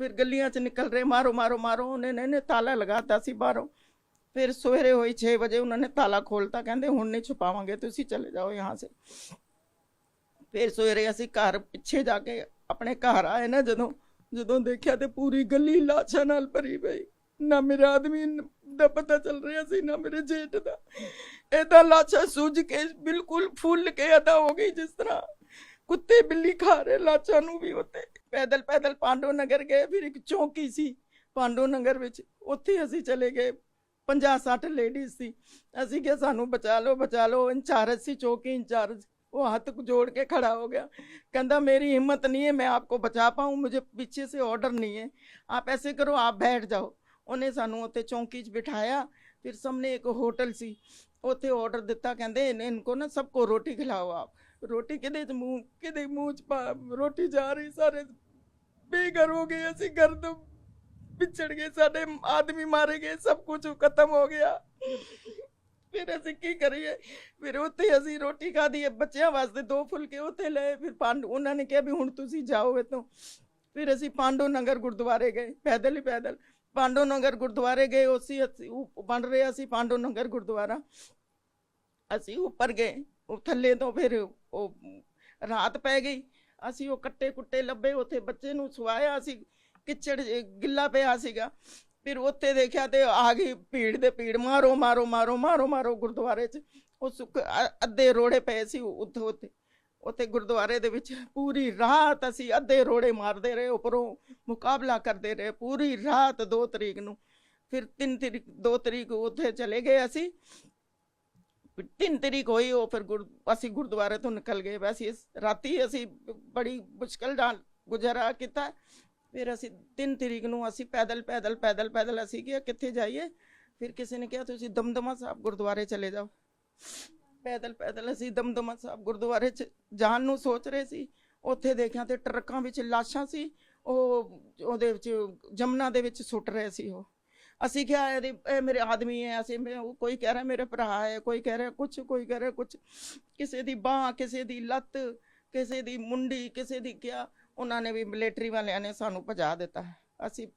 ਫਿਰ ਗੱਲੀਆਂ 'ਚ ਨਿਕਲ ਰਹੇ, ਮਾਰੋ ਮਾਰੋ ਮਾਰੋ, ਉਹਨੇ ਨੇ ਨੇ ਤਾਲਾ ਲਗਾਤਾ ਸੀ ਬਾਹਰੋਂ। ਫਿਰ ਸਵੇਰੇ ਹੋਈ 6 ਵਜੇ ਉਹਨਾਂ ਨੇ ਤਾਲਾ ਖੋਲਤਾ, ਕਹਿੰਦੇ ਹੁਣ ਨਹੀਂ ਛੁਪਾਵਾਂਗੇ, ਤੁਸੀਂ ਚਲੇ ਜਾਓ ਯਹਾਂ ਸੇ। ਫਿਰ ਸਵੇਰੇ ਅਸੀਂ ਘਰ ਪਿੱਛੇ ਜਾ ਕੇ ਆਪਣੇ ਘਰ ਆਏ ਨਾ ਜਦੋਂ ਜਦੋਂ ਦੇਖਿਆ ਤੇ ਪੂਰੀ ਗਲੀ ਲਾਸ਼ਾਂ ਨਾਲ ਭਰੀ ਪਈ। ਨਾ ਮੇਰੇ ਆਦਮੀ ਨ- ਦਾ ਪਤਾ ਚੱਲ ਰਿਹਾ ਸੀ ਨਾ ਮੇਰੇ ਜੇਠ ਦਾ ਇਹਦਾ ਲਾਸ਼ਾ ਸੁੱਜ ਕੇ ਬਿਲਕੁਲ ਫੁੱਲ ਕੇ ਅਦਾ ਹੋ ਗਈ ਜਿਸ ਤਰ੍ਹਾਂ ਕੁੱਤੇ ਬਿੱਲੀ ਖਾ ਰਹੇ ਲਾਸ਼ਾਂ ਨੂੰ ਵੀ ਉੱਤੇ ਪੈਦਲ ਪੈਦਲ ਪਾਂਡੋ ਨਗਰ ਗਏ ਫਿਰ ਇੱਕ ਚੌਂਕੀ ਸੀ ਪਾਂਡੋ ਨਗਰ ਵਿੱਚ ਉੱਥੇ ਅਸੀਂ ਚਲੇ ਗਏ 50 60 ਲੇਡੀਜ਼ ਸੀ ਅਸੀਂ ਕਿਹਾ ਸਾਨੂੰ ਬਚਾ ਲਓ ਬਚਾ ਲਓ ਇੰਚਾਰਜ ਸੀ ਚੌਕੀ ਇੰਚਾਰਜ वो हाथ को जोड़ के खड़ा हो गया कहता मेरी हिम्मत नहीं है मैं आपको बचा पाऊँ मुझे पीछे से ऑर्डर नहीं है आप ऐसे करो आप बैठ जाओ ਉਹਨੇ ਸਾਨੂੰ ਉੱਥੇ ਚੌਂਕੀ 'ਚ ਬਿਠਾਇਆ, ਫਿਰ ਸਾਹਮਣੇ ਇੱਕ ਹੋਟਲ ਸੀ। ਉੱਥੇ ਆਰਡਰ ਦਿੱਤਾ, ਕਹਿੰਦੇ ਇਨ ਨਾ ਸਭ ਕੋ ਰੋਟੀ ਖਿਲਾਓ ਆਪ। ਰੋਟੀ ਕਿਹਦੇ 'ਚ ਮੂੰਹ, ਕਿਹਦੇ ਮੂੰਹ 'ਚ ਪਾ- ਰੋਟੀ ਜਾ ਰਹੀ ਸਾਰੇ ਬੇਘਰ ਹੋ ਗਏ, ਅਸੀਂ ਘਰ ਤੋਂ ਵਿਛੜ ਗਏ, ਸਾਡੇ ਆਦਮੀ ਮਾਰੇ ਗਏ, ਸਭ ਕੁਝ ਖਤਮ ਹੋ ਗਿਆ। ਫਿਰ ਅਸੀਂ ਕੀ ਕਰੀਏ? ਫਿਰ ਉੱਥੇ ਅਸੀਂ ਰੋਟੀ ਖਾਧੀ ਹੈ ਬੱਚਿਆਂ ਵਾਸਤੇ ਦੋ ਫੁਲਕੇ ਉੱਥੇ ਲਏ, ਫਿਰ ਪਾਂਡੂ, ਉਹਨਾਂ ਨੇ ਕਿਹਾ ਵੀ ਹੁਣ ਤੁਸੀਂ ਜਾਓ ਇੱਥੋਂ। ਫਿਰ ਅਸੀਂ ਪਾਂਡੂ ਨਗਰ ਗੁਰਦੁਆਰੇ ਗਏ, ਪੈਦਲ ਹੀ ਪੈਦਲ। ਪਾਂਡੂ ਨਗਰ ਗੁਰਦੁਆਰੇ ਗਏ, ਉਸੇ ਅਸੀਂ ਬਣ ਰਿਹਾ ਸੀ ਪਾਂਡੂ ਨਗਰ ਗੁਰਦੁਆਰਾ। ਅਸੀਂ ਉੱਪਰ ਗਏ, ਉਹ ਥੱਲੇ ਤੋਂ ਫਿਰ ਉਹ ਰਾਤ ਪੈ ਗਈ। ਅਸੀਂ ਉਹ ਕੱਟੇ ਕੁੱਟੇ ਲੱਭੇ, ਉੱਥੇ ਬੱਚੇ ਨੂੰ ਸਵਾਇਆ, ਅਸੀਂ ਕਿਚੜ ਗਿੱਲਾ ਪਿਆ ਸੀਗਾ। ਫਿਰ ਉੱਥੇ ਦੇਖਿਆ ਤੇ ਆ ਗਈ ਭੀੜ ਦੇ ਭੀੜ ਮਾਰੋ ਮਾਰੋ ਮਾਰੋ ਮਾਰੋ ਮਾਰੋ ਗੁਰਦੁਆਰੇ 'ਚ। ਉਹ ਸੁੱਕ ਅੱਧੇ ਰੋੜੇ ਪਏ ਸੀ ਉੱਥੇ ਉੱਥੇ। ਉੱਥੇ ਗੁਰਦੁਆਰੇ ਦੇ ਵਿੱਚ ਪੂਰੀ ਰਾਤ ਅਸੀਂ ਅੱਧੇ ਰੋੜੇ ਮਾਰਦੇ ਰਹੇ, ਉੱਪਰੋਂ ਮੁਕਾਬਲਾ ਕਰਦੇ ਰਹੇ, ਪੂਰੀ ਰਾਤ 2 ਤਰੀਕ ਨੂੰ। ਫਿਰ 3 ਤਰੀਕ 2 ਤਰੀਕ ਉੱਥੇ ਚਲੇ ਗਏ ਅਸੀਂ। ਫਿਰ ਤਿੰਨ ਤਰੀਕ ਹੋਈ, ਉਹ ਫਿਰ ਅਸੀਂ ਗੁਰਦੁਆਰੇ ਤੋਂ ਨਿਕਲ ਗਏ। ਵੈਸੇ ਰਾਤੀ ਅਸੀਂ ਬੜੀ ਮੁਸ਼ਕਲ ਨਾਲ ਗੁਜ਼ਾਰਾ ਕੀਤਾ। ਫਿਰ ਅਸੀਂ ਤਿੰਨ ਤਰੀਕ ਨੂੰ ਅਸੀਂ ਪੈਦਲ ਪੈਦਲ ਪੈਦਲ ਪੈਦਲ ਅਸੀਂ ਕਿਹਾ, ਕਿੱਥੇ ਜਾਈਏ? ਫਿਰ ਕਿਸੇ ਨੇ ਕਿਹਾ, ਤੁਸੀਂ ਦਮਦਮਾ ਸਾਹਿਬ ਗੁਰਦੁਆਰੇ ਚਲੇ ਜਾਓ। ਪੈਦਲ ਪੈਦਲ ਅਸੀਂ ਦਮਦਮਾ ਸਾਹਿਬ ਗੁਰਦੁਆਰੇ ਚ ਜਾਣ ਨੂੰ ਸੋਚ ਰਹੇ ਸੀ। ਉੱਥੇ ਦੇਖਿਆ ਤੇ ਟਰੱਕਾਂ ਵਿੱਚ ਲਾਸ਼ਾਂ ਸੀ। ਉਹ ਉਹਦੇ ਵਿੱਚ ਜਮਨਾ ਦੇ ਵਿੱਚ ਸੁੱਟ ਰਹੇ ਸੀ ਉਹ। ਅਸੀਂ ਕਿਹਾ ਇਹਦੇ, ਇਹ ਮੇਰੇ ਆਦਮੀ ਹੈ, ਅਸੀਂ ਕੋਈ ਕਹਿ ਰਿਹਾ ਮੇਰੇ ਭਰਾ ਹੈ, ਕੋਈ ਕਹਿ ਰਿਹਾ ਕੁਝ ਕੋਈ ਕਹਿ ਰਿਹਾ ਕੁਝ ਕਿਸੇ ਦੀ ਬਾਹ, ਕਿਸੇ ਦੀ ਲੱਤ, ਕਿਸੇ ਦੀ ਮੁੰਡੀ, ਕਿਸੇ ਦੀ ਕਿਆ, ਉਹਨਾਂ ਨੇ ਵੀ ਮਿਲਟਰੀ ਵਾਲਿਆਂ ਨੇ ਸਾਨੂੰ ਭਜਾ ਦਿੱਤਾ। ਅਸੀਂ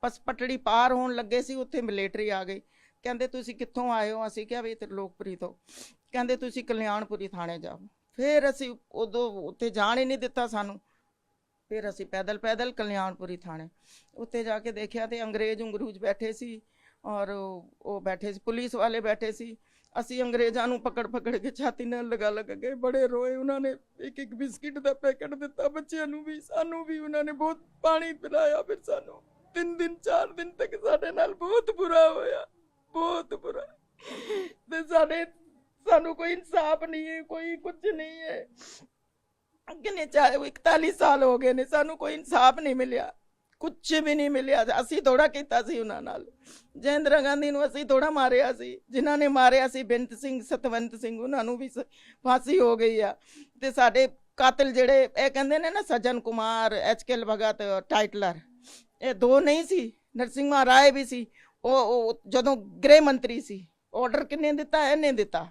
ਪਸ ਪਟੜੀ ਪਾਰ ਹੋਣ ਲੱਗੇ ਸੀ, ਉੱਥੇ ਮਿਲਟਰੀ ਆ ਗਈ ਕਹਿੰਦੇ, ਤੁਸੀਂ ਕਿੱਥੋਂ ਆਏ ਹੋ? ਅਸੀਂ ਕਿਹਾ, ਵੀ ਇੱਥੇ ਲੋਕਪ੍ਰੀਤ ਹੋ। ਕਹਿੰਦੇ ਤੁਸੀਂ ਕਲਿਆਣਪੁਰੀ ਥਾਣੇ ਜਾਓ। ਫਿਰ ਅਸੀਂ ਉਦੋਂ ਉੱਥੇ ਜਾਣ ਹੀ ਨਹੀਂ ਦਿੱਤਾ ਸਾਨੂੰ। ਫਿਰ ਅਸੀਂ ਪੈਦਲ ਪੈਦਲ ਕਲਿਆਣਪੁਰੀ ਥਾਣੇ। ਉੱਥੇ ਜਾ ਕੇ ਦੇਖਿਆ ਤੇ ਅੰਗਰੇਜ਼ ਉਂਗਰੂਜ ਬੈਠੇ ਸੀ ਔਰ ਉਹ ਉਹ ਬੈਠੇ ਸੀ, ਪੁਲਿਸ ਵਾਲੇ ਬੈਠੇ ਸੀ। ਅਸੀਂ ਅੰਗਰੇਜ਼ਾਂ ਨੂੰ ਪਕੜ ਪਕੜ ਕੇ ਛਾਤੀ ਨਾਲ ਲਗਾ ਲਗਾ ਕੇ ਬੜੇ ਰੋਏ। ਉਹਨਾਂ ਨੇ ਇੱਕ ਇੱਕ ਬਿਸਕਿਟ ਦਾ ਪੈਕਟ ਦਿੱਤਾ, ਬੱਚਿਆਂ ਨੂੰ ਵੀ, ਸਾਨੂੰ ਵੀ। ਉਹਨਾਂ ਨੇ ਬਹੁਤ ਪਾਣੀ ਪਿਲਾਇਆ ਫਿਰ ਸਾਨੂੰ। ਤਿੰਨ ਦਿਨ, ਚਾਰ ਦਿਨ ਤੱਕ ਸਾਡੇ ਨਾਲ ਬਹੁਤ ਬੁਰਾ ਹੋਇਆ। ਬਹੁਤ ਬੁਰਾ। ਤੇ ਸਾਡੇ ਸਾਨੂੰ ਕੋਈ ਇਨਸਾਫ ਨਹੀਂ ਹੈ, ਕੋਈ ਕੁਝ ਨਹੀਂ ਹੈ। ਕਿੰਨੇ ਚਾਹੇ 41 ਸਾਲ ਹੋ ਗਏ ਨੇ, ਸਾਨੂੰ ਕੋਈ ਇਨਸਾਫ ਨਹੀਂ ਮਿਲਿਆ। ਕੁਝ ਵੀ ਨਹੀਂ ਮਿਲਿਆ। ਅਸੀਂ ਥੋੜਾ ਕੀਤਾ ਸੀ ਉਹਨਾਂ ਨਾਲ। ਜੈਂਦਰਾ ਗਾਂਧੀ ਨੂੰ ਅਸੀਂ ਥੋੜਾ ਮਾਰਿਆ ਸੀ। ਜਿਨ੍ਹਾਂ ਨੇ ਮਾਰਿਆ ਸੀ ਬੇਅੰਤ ਸਿੰਘ, ਸਤਵੰਤ ਸਿੰਘ, ਉਹਨਾਂ ਨੂੰ ਵੀ ਫਾਂਸੀ ਹੋ ਗਈ ਆ। ਤੇ ਸਾਡੇ ਕਾਤਲ ਜਿਹੜੇ, ਇਹ ਕਹਿੰਦੇ ਨੇ ਨਾ Sajjan Kumar, H K Bhagat, Tytler, ਇਹ ਦੋ ਨਹੀਂ ਸੀ, ਨਰਸਿੰਮਾ ਰਾਏ ਵੀ ਸੀ। ਉਹ ਉਹ ਜਦੋਂ ਗ੍ਰਹਿ ਮੰਤਰੀ ਸੀ ਆਰਡਰ ਕਿੰਨੇ ਦਿੱਤਾ? ਇਹਨੇ ਦਿੱਤਾ।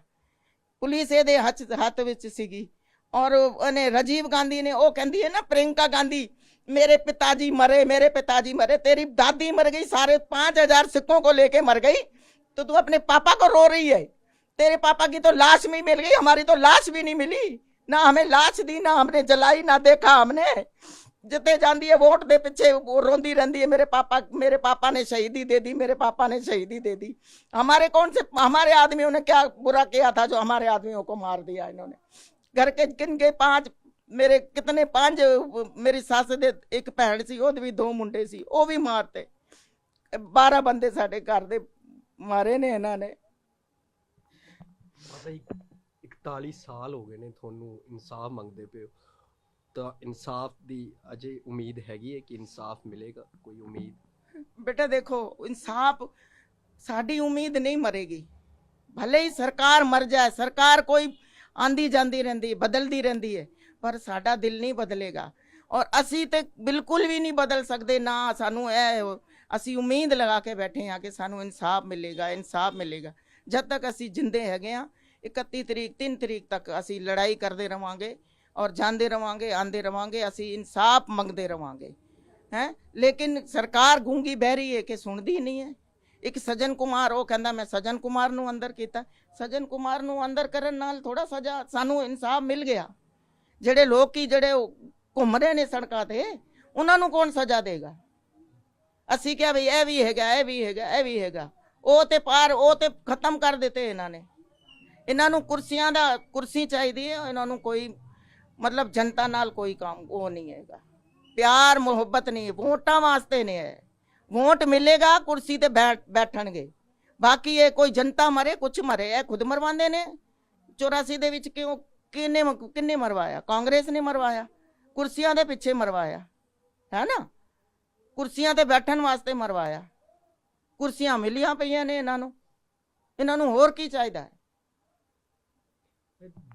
ਪੁਲਿਸ ਇਹਦੇ ਹੱਥ ਹੱਥ ਵਿੱਚ ਸੀਗੀ ਔਰ ਉਹਨੇ ਰਜੀਵ ਗਾਂਧੀ ਨੇ ਉਹ ਕਹਿੰਦੀ ਹੈ ਨਾ ਪ੍ਰਿੰਕਾ ਗਾਂਧੀ मेरे पिताजी मरे मेरे पिताजी मरे तेरी दादी मर गई सारे पांच हजार सिक्कों को लेके मर गई तो तू अपने पापा को रो रही है तेरे पापा की तो लाश भी मिल गई हमारी तो लाश भी नहीं मिली ना हमें लाश दी ना हमने जलाई ना देखा हमने जिते जाती है वोट दे पीछे वो रोंदी रहती है मेरे पापा मेरे पापा ने शहीदी दे दी मेरे पापा ने शहीदी दे दी हमारे कौन से हमारे आदमियों ने क्या बुरा किया था जो हमारे आदमियों को मार दिया इन्होंने घर के किन के पांच ਮੇਰੇ ਕਿਤਨੇ ਪੰਜ ਮੇਰੀ ਸੱਸ ਦੇ ਇੱਕ ਭੈਣ ਸੀ ਉਹਦੇ ਵੀ ਦੋ ਮੁੰਡੇ ਸੀ ਉਹ ਵੀ ਮਾਰਤੇ 12 ਬੰਦੇ ਸਾਡੇ ਘਰ ਦੇ ਮਾਰੇ ਨੇ ਇਹਨਾਂ ਨੇ ਮਾਤਾ ਜੀ 41 ਸਾਲ ਹੋ ਗਏ ਨੇ ਤੁਹਾਨੂੰ ਇਨਸਾਫ ਮੰਗਦੇ ਪਏ ਹੋ ਤਾਂ ਇਨਸਾਫ ਦੀ ਅਜੇ ਉਮੀਦ ਹੈਗੀ ਹੈ ਕਿ ਇਨਸਾਫ ਮਿਲੇਗਾ, ਕੋਈ ਉਮੀਦ। ਬੇਟਾ ਦੇਖੋ, ਇਨਸਾਫ ਸਾਡੀ ਉਮੀਦ ਨਹੀਂ ਮਰੇਗੀ। ਭਲੇ ਹੀ ਸਰਕਾਰ ਮਰ ਜਾਏ, ਸਰਕਾਰ ਕੋਈ ਆਂਦੀ ਜਾਂਦੀ ਰਹਿੰਦੀ, ਬਦਲਦੀ ਰਹਿੰਦੀ ਹੈ, ਪਰ ਸਾਡਾ ਦਿਲ ਨਹੀਂ ਬਦਲੇਗਾ। ਔਰ ਅਸੀਂ ਤੇ ਬਿਲਕੁਲ ਵੀ ਨਹੀਂ ਬਦਲ ਸਕਦੇ, ਨਾ ਸਾਨੂੰ ਇਹ ਅਸੀਂ ਉਮੀਦ ਲਗਾ ਕੇ ਬੈਠੇ ਹਾਂ ਕਿ ਸਾਨੂੰ ਇਨਸਾਫ ਮਿਲੇਗਾ ਇਨਸਾਫ ਮਿਲੇਗਾ। ਜਦ ਤੱਕ ਅਸੀਂ ਜਿੰਦੇ ਹੈਗੇ ਆ 31 ਤਰੀਕ 3 ਤਰੀਕ ਤੱਕ ਅਸੀਂ ਲੜਾਈ ਕਰਦੇ ਰਵਾਂਗੇ। ਔਰ ਜਾਂਦੇ ਰਵਾਂਗੇ ਆਂਦੇ ਰਵਾਂਗੇ, ਅਸੀਂ ਇਨਸਾਫ ਮੰਗਦੇ ਰਵਾਂਗੇ। ਹੈ? ਲੇਕਿਨ ਸਰਕਾਰ ਗੂੰਗੀ ਬਹਿ ਰਹੀ ਹੈ ਕਿ ਸੁਣਦੀ ਨਹੀਂ ਹੈ। ਇੱਕ ਸਜਨ ਕੁਮਾਰ, ਉਹ ਕਹਿੰਦਾ, ਮੈਂ ਸਜਨ ਕੁਮਾਰ ਨੂੰ ਅੰਦਰ ਕੀਤਾ। ਸਜਨ ਕੁਮਾਰ ਨੂੰ ਅੰਦਰ ਕਰਨ ਨਾਲ ਥੋੜਾ ਸਜ਼ਾ ਸਾਨੂੰ ਇਨਸਾਫ ਮਿਲ ਗਿਆ। ਜਿਹੜੇ ਲੋਕੀ ਜਿਹੜੇ ਘੁੰਮ ਰਹੇ ਨੇ ਸੜਕਾਂ ਤੇ, ਉਹਨਾਂ ਨੂੰ ਕੌਣ ਸਜ਼ਾ ਦੇਗਾ? ਅਸੀਂ ਕਿਹਾ ਵੀ ਇਹ ਵੀ ਹੈਗਾ, ਇਹ ਵੀ ਹੈਗਾ, ਇਹ ਵੀ ਹੈਗਾ। ਉਹ ਤੇ ਪਾਰ, ਉਹ ਤੇ ਖਤਮ ਕਰ ਦਿੱਤੇ ਇਹਨਾਂ ਨੇ। ਇਹਨਾਂ ਨੂੰ ਕੁਰਸੀਆਂ ਦਾ, ਕੁਰਸੀ ਚਾਹੀਦੀ ਹੈ, ਇਹਨਾਂ ਨੂੰ ਕੋਈ ਮਤਲਬ ਜਨਤਾ ਨਾਲ ਕੋਈ ਕੰਮ, ਉਹ ਨਹੀਂ ਹੈਗਾ। ਪਿਆਰ, ਮੁਹੱਬਤ ਨਹੀਂ ਵੋਟਾਂ ਵਾਸਤੇ ਨੇ ਹੈ। ਵੋਟ ਮਿਲੇਗਾ, ਕੁਰਸੀ ਤੇ ਬੈਠ ਬੈਠਣਗੇ। ਬਾਕੀ ਇਹ ਕੋਈ ਜਨਤਾ ਮਰੇ, ਕੁਛ ਮਰੇ, ਇਹ ਖੁਦ ਮਰਵਾਉਂਦੇ ਨੇ। 84 ਦੇ ਵਿੱਚ ਕਿਉਂ ਕਿੰਨੇ ਕਿੰਨੇ ਮਰਵਾਇਆ? ਕਾਂਗਰਸ ਨੇ ਮਰਵਾਇਆ, ਕੁਰਸੀਆਂ ਦੇ ਪਿੱਛੇ ਮਰਵਾਇਆ, ਹੈ ਨਾ? ਕੁਰਸੀਆਂ ਤੇ ਬੈਠਣ ਵਾਸਤੇ ਮਰਵਾਇਆ। ਕੁਰਸੀਆਂ ਮਿਲੀਆਂ ਪਈਆਂ ਨੇ ਇਹਨਾਂ ਨੂੰ। ਇਹਨਾਂ ਨੂੰ ਹੋਰ ਕੀ ਚਾਹੀਦਾ ਹੈ?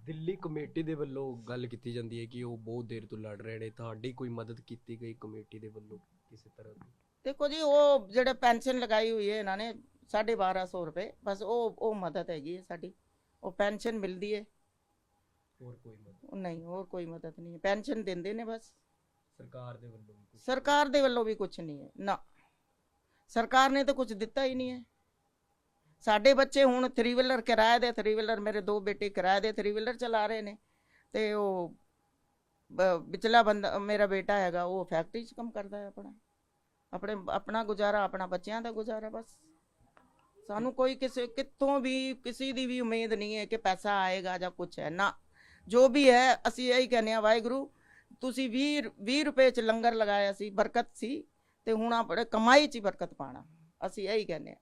ਦਿੱਲੀ ਕਮੇਟੀ ਦੇ ਵੱਲੋਂ ਗੱਲ ਕੀਤੀ ਜਾਂਦੀ ਹੈ ਕਿ ਉਹ ਬਹੁਤ ਦੇਰ ਤੋਂ ਲੜ ਰਹੇ ਨੇ। ਤੁਹਾਡੀ ਕੋਈ ਮਦਦ ਕੀਤੀ ਗਈ ਕਮੇਟੀ ਦੇ ਵੱਲੋਂ ਕਿਸੇ ਤਰ੍ਹਾਂ ਦੀ? ਦੇਖੋ ਜੀ ਉਹ ਜਿਹੜੇ ਪੈਨਸ਼ਨ ਲਗਾਈ ਹੋਈ ਹੈ ਇਹਨਾਂ ਨੇ 1250 ਰੁਪਏ ਬਸ ਉਹ ਉਹ ਮਦਦ ਹੈਗੀ ਹੈ ਸਾਡੀ। ਉਹ ਪੈਨਸ਼ਨ ਮਿਲਦੀ ਹੈ। ਹੋਰ ਕੋਈ ਮਦਦ? ਨਹੀਂ ਹੋਰ ਕੋਈ ਮਦਦ ਨਹੀਂ ਹੈ। ਪੈਨਸ਼ਨ ਦਿੰਦੇ ਨੇ ਬਸ। ਸਰਕਾਰ ਦੇ ਵੱਲੋਂ? ਸਰਕਾਰ ਦੇ ਵੱਲੋਂ ਵੀ ਕੁਝ ਨਹੀਂ ਹੈ ਨਾ। ਸਰਕਾਰ ਨੇ ਤਾਂ ਕੁਝ ਦਿੱਤਾ ਹੀ ਨਹੀਂ ਹੈ। ਸਾਡੇ ਬੱਚੇ ਹੁਣ 3 ਵੀਲਰ ਕਿਰਾਏ ਦੇ 3 ਵੀਲਰ ਮੇਰੇ ਦੋ ਬੇਟੇ ਕਿਰਾਏ ਦੇ 3 ਵੀਲਰ ਚਲਾ ਰਹੇ ਨੇ ਤੇ ਉਹ ਵਿਚਲਾ ਬੰਦਾ, ਮੇਰਾ ਬੇਟਾ ਹੈਗਾ, ਉਹ ਫੈਕਟਰੀ 'ਚ ਕੰਮ ਕਰਦਾ ਹੈ ਆਪਣਾ। ਆਪਣੇ, ਆਪਣਾ ਗੁਜ਼ਾਰਾ, ਆਪਣਾ ਬੱਚਿਆਂ ਦਾ ਗੁਜ਼ਾਰਾ ਬਸ। ਸਾਨੂੰ ਕੋਈ ਕਿਸੇ, ਕਿੱਥੋਂ ਵੀ ਕਿਸੇ ਦੀ ਵੀ ਉਮੀਦ ਨਹੀਂ ਹੈ ਕਿ ਪੈਸਾ ਆਏਗਾ ਜਾਂ ਕੁਝ ਹੈ। ਨਾ, ਜੋ ਵੀ ਹੈ, ਅਸੀਂ ਇਹੀ ਕਹਿੰਦੇ ਆ ਵਾਹਿਗੁਰੂ, ਤੁਸੀਂ 20 20 ਰੁਪਏ ਚ ਲੰਗਰ ਲਗਾਇਆ ਸੀ, ਬਰਕਤ ਸੀ, ਤੇ ਹੁਣ ਆਪਣੇ ਕਮਾਈ ਚ ਬਰਕਤ ਪਾਣਾ ਅਸੀਂ ਇਹੀ ਕਹਿੰਦੇ ਆ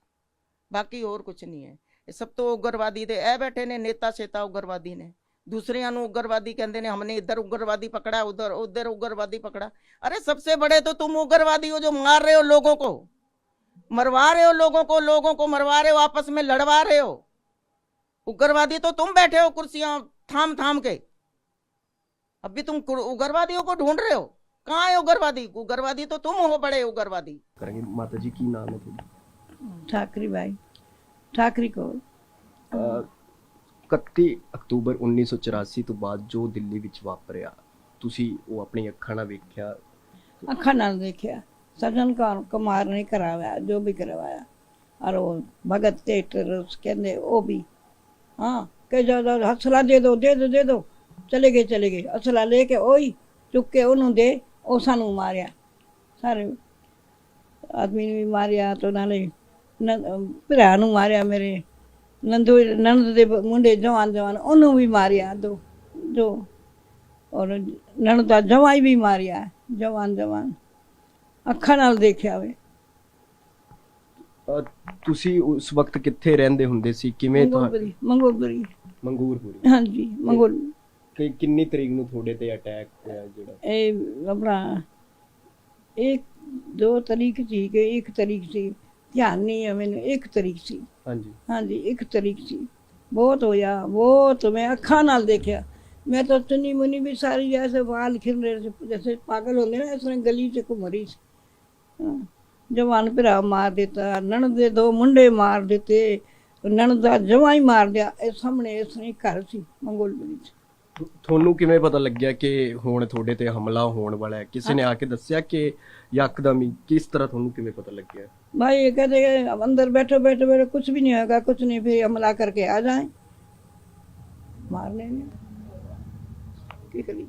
ਬਾਕੀ ਹੋਰ ਕੁਝ ਨਹੀਂ ਹੈ ਇਹ ਸਭ ਤੋਂ ਉਗਰਵਾਦੀ ਤੇ ਇਹ ਬੈਠੇ ਨੇ ਨੇਤਾ ਸ਼ੇਤਾ ਉਗਰਵਾਦੀ ਨੇ दूसरियां नु उग्रवादी कहते ने हमने इधर उग्रवादी पकड़ा उधर उधर उग्रवादी पकड़ा अरे सबसे बड़े तो तुम उग्रवादी हो जो मार रहे हो लोगों को मरवा रहे हो लोगों को लोगों को मरवा रहे हो आपस में लड़वा रहे हो उग्रवादी तो तुम बैठे हो कुर्सियां थाम थाम के अभी तुम कुर- उग्रवादियों को ढूंढ रहे हो कहाँ है उग्रवादी उग्रवादी तो तुम हो बड़े उग्रवादी ਕਰਾਂਗੇ ਮਾਤਾ ਜੀ ਕੀ ਨਾਮ ਹੈ ਤੁਹਾਡਾ ਠਾਕਰੀ ਕੋਲ ਅਹ 31 ਅਕਤੂਬਰ 1984 ਤੋਂ ਬਾਅਦ ਜੋ ਦਿੱਲੀ ਵਿੱਚ ਵਾਪਰਿਆ ਤੁਸੀਂ ਉਹ ਆਪਣੀ ਅੱਖਾਂ ਨਾਲ ਵੇਖਿਆ? ਅੱਖਾਂ ਨਾਲ ਦੇਖਿਆ ਸਜਨ ਕੌਰ ਕੁਮਾਰ ਨੇ ਕਰਾਇਆ ਜੋ ਵੀ ਕਰਵਾਇਆ। ਔਰ ਉਹ ਭਗਤ ਥੀਏਟਰ ਉਸ ਕਹਿੰਦੇ ਉਹ ਵੀ ਹਾਂ ਕਿ ਜਦੋਂ ਹਸਲਾ ਦੇ ਦੋ ਦੇ ਦੋ ਦੇ ਦੋ ਚਲੇ ਗਏ ਚਲੇ ਗਏ। ਅਸਲਾ ਲੈ ਕੇ ਉਹੀ ਚੁੱਕ ਕੇ ਉਹਨੂੰ ਦੇ ਉਹ ਸਾਨੂੰ ਮਾਰਿਆ। ਸਾਰੇ ਆਦਮੀ ਨੂੰ ਵੀ ਮਾਰਿਆ ਤੇ ਨਾਲੇ ਨ- ਭਰਾ ਨੂੰ ਮਾਰਿਆ ਮੇਰੇ। ਨੰਦੂ ਨੰਦ ਦੇ ਮੁੰਡੇ ਜਵਾਨ ਜਵਾਨ ਉਹਨੂੰ ਵੀ ਮਾਰਿਆ ਦੋ ਜੋ ਔਰ ਨਣ ਦਾ ਜਵਾਈ ਵੀ ਮਾਰਿਆ ਜਵਾਨ ਜਵਾਨ। ਅੱਖਾਂ ਨਾਲ ਦੇਖਿਆ ਵੇ। ਅਹ ਤੁਸੀਂ ਉਸ ਵਕਤ ਕਿੱਥੇ ਰਹਿੰਦੇ ਹੁੰਦੇ ਸੀ? ਕਿਵੇਂ ਮੰਗੋਲਪੁਰੀ ਮੰਗੋਲਪੁਰੀ ਮੰਗੂਰਪੁਰੀ। ਹਾਂਜੀ ਮੰਗੋਲ ਕਿ ਕਿੰਨੀ ਤਰੀਕ ਨੂੰ ਤੁਹਾਡੇ ਤੇ ਅਟੈਕ ਹੋਇਆ ਜਿਹੜਾ? ਇਹ ਆਪਣਾ ਇੱਕ ਦੋ ਤਰੀਕ ਸੀ ਕਿ ਇੱਕ ਤਰੀਕ ਸੀ। ਧਿਆਨ ਨਹੀਂ ਹੈ ਮੈਨੂੰ ਇੱਕ ਤਰੀਕ ਸੀ। ਹਾਂਜੀ। ਹਾਂਜੀ ਇੱਕ ਤਰੀਕ ਸੀ। ਬਹੁਤ ਹੋਇਆ ਬਹੁਤ ਮੈਂ ਅੱਖਾਂ ਨਾਲ ਦੇਖਿਆ। ਮੈਂ ਤਾਂ ਚੁੰਨੀ ਮੁਨੀ ਵੀ ਸਾਰੀ ਜੈਸੇ ਵਾਲ ਖਿਲ ਰਹੇ ਸੀ ਜੈਸੇ ਪਾਗਲ ਹੁੰਦੇ ਨਾ ਇਸ ਤਰ੍ਹਾਂ ਗਲੀ 'ਚ ਘੁੰਮ ਰਹੀ ਸੀ। ਜਵਾਨ ਭਰਾ ਮਾਰ ਦਿੱਤਾ ਨਣਦ ਦੇ ਦੋ ਮੁੰਡੇ ਮਾਰ ਦਿੱਤੇ ਨਣਦ ਦਾ ਜਵਾਈ ਮਾਰ ਦਿਆ ਇਹ ਸਾਹਮਣੇ ਇਸ ਤਰ੍ਹਾਂ ਘਰ ਸੀ ਮੰਗੋਲਪੁਰੀ 'ਚ। ਤੁਹਾਨੂੰ ਕਿਵੇਂ ਪਤਾ ਲੱਗਿਆ ਕਿ ਹੁਣ ਤੁਹਾਡੇ ਤੇ ਹਮਲਾ ਹੋਣ ਵਾਲਾ ਹੈ? ਕਿਸੇ ਨੇ ਆ ਕੇ ਦੱਸਿਆ ਕਿ ਯਕਦਮ ਹੀ ਕਿਸ ਤਰ੍ਹਾਂ ਤੁਹਾਨੂੰ ਕਿਵੇਂ ਪਤਾ ਲੱਗਿਆ? भाई ये कहते हैं, अब अंदर बैठो बैठो बैठो कुछ भी नहीं होगा कुछ नहीं फिर हमला करके आ जाए मारने में की करी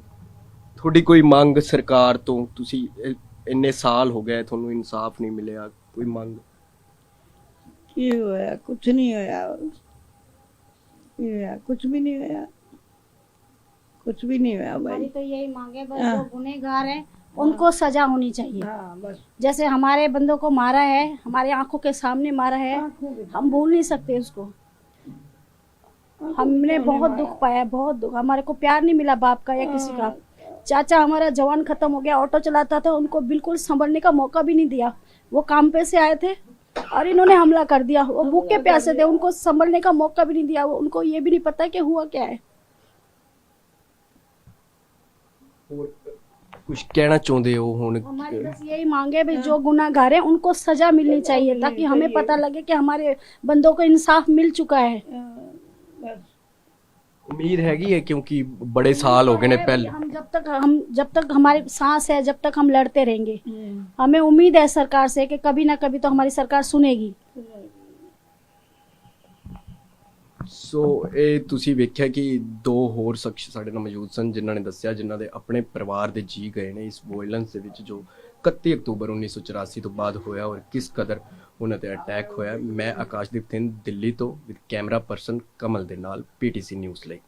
ਤੁਹਾਡੀ ਕੋਈ ਮੰਗ ਸਰਕਾਰ ਤੋਂ ਤੁਸੀਂ ਇਹ- ਇੰਨੇ ਸਾਲ ਹੋ ਗਏ ਤੁਹਾਨੂੰ ਇਨਸਾਫ ਨਹੀਂ ਮਿਲਿਆ ਕੋਈ ਮੰਗ की होया कुछ नहीं होया की होया कुछ भी नहीं होया कुछ भी नहीं होया हमारी भाई तो यही मांगे बस हाँ। जो गुनेगार है उनको सजा होनी चाहिए। हाँ बस। जैसे हमारे बंदों को मारा है हमारे आँखों के सामने मारा है हम भूल नहीं सकते उसको। हमने बहुत दुख पाया बहुत दुख। हमारे को प्यार नहीं मिला बाप का या किसी का। चाचा हमारा जवान खत्म हो गया ऑटो चलाता था उनको बिल्कुल संभलने का मौका भी नहीं दिया। वो काम पे से आए थे और इन्होंने हमला कर दिया। वो भूखे प्यासे थे उनको संभलने का मौका भी नहीं दिया। वो- उनको ये भी नहीं पता कि हुआ क्या है। कुछ कहना चाहते हो हूँ बस यही मांगे भाई जो गुनागार है उनको सजा मिलनी चाहिए ताकि हमें पता लगे कि हमारे बंदों को इंसाफ मिल चुका है। उम्मीद हैगी है क्योंकि बड़े साल हो गए ने पहले। हम जब तक हम जब तक हमारे सांस है जब तक हम लड़ते रहेंगे। हमें उम्मीद है सरकार से कि कभी ना कभी तो हमारी सरकार सुनेगी। ਸੋ ਇਹ ਤੁਸੀਂ ਵੇਖਿਆ ਕਿ ਦੋ ਹੋਰ ਸ਼ਖਸ ਸਾਡੇ ਨਾਲ ਮੌਜੂਦ ਸਨ, ਜਿਨ੍ਹਾਂ ਨੇ ਦੱਸਿਆ, ਜਿਨ੍ਹਾਂ ਦੇ ਆਪਣੇ ਪਰਿਵਾਰ ਦੇ ਜੀ ਗਏ ਨੇ ਇਸ ਵਾਇਲੈਂਸ ਦੇ ਵਿੱਚ, ਜੋ 31 ਅਕਤੂਬਰ 1984 ਤੋਂ ਬਾਅਦ ਹੋਇਆ ਔਰ ਕਿਸ ਕਦਰ ਉਹਨਾਂ ਤੇ ਅਟੈਕ ਹੋਇਆ। ਮੈਂ ਆਕਾਸ਼ਦੀਪ ਥਿੰਦ ਦਿੱਲੀ ਤੋਂ ਵਿਦ ਕੈਮਰਾ ਪਰਸਨ ਕਮਲ ਦੇ ਨਾਲ ਪੀਟੀਸੀ ਨਿਊਜ਼ ਲਈ।